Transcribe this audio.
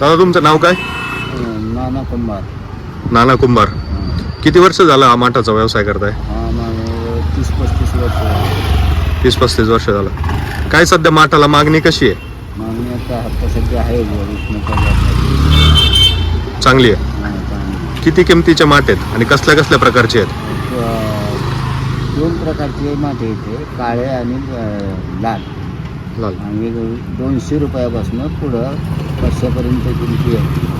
दादा तुमचं नाव काय? नाना कुंभार. नाना कुंभार. किती वर्ष झालं हा माठाचा व्यवसाय करताय? हा तीस पस्तीस वर्ष तीस पस्तीस वर्ष झालं. काय सध्या माठाला मागणी कशी आहे? मागणी आता हप्ता सध्या आहे चांगली आहे. किती किमतीचे माठ आहेत आणि कसल्या कसल्या प्रकारचे आहेत? दोन प्रकारचे माठे इथे काळे आणि लाल. लाल. आणि दोनशे रुपयापासून पुढं पाचशेपर्यंत किमती आहे.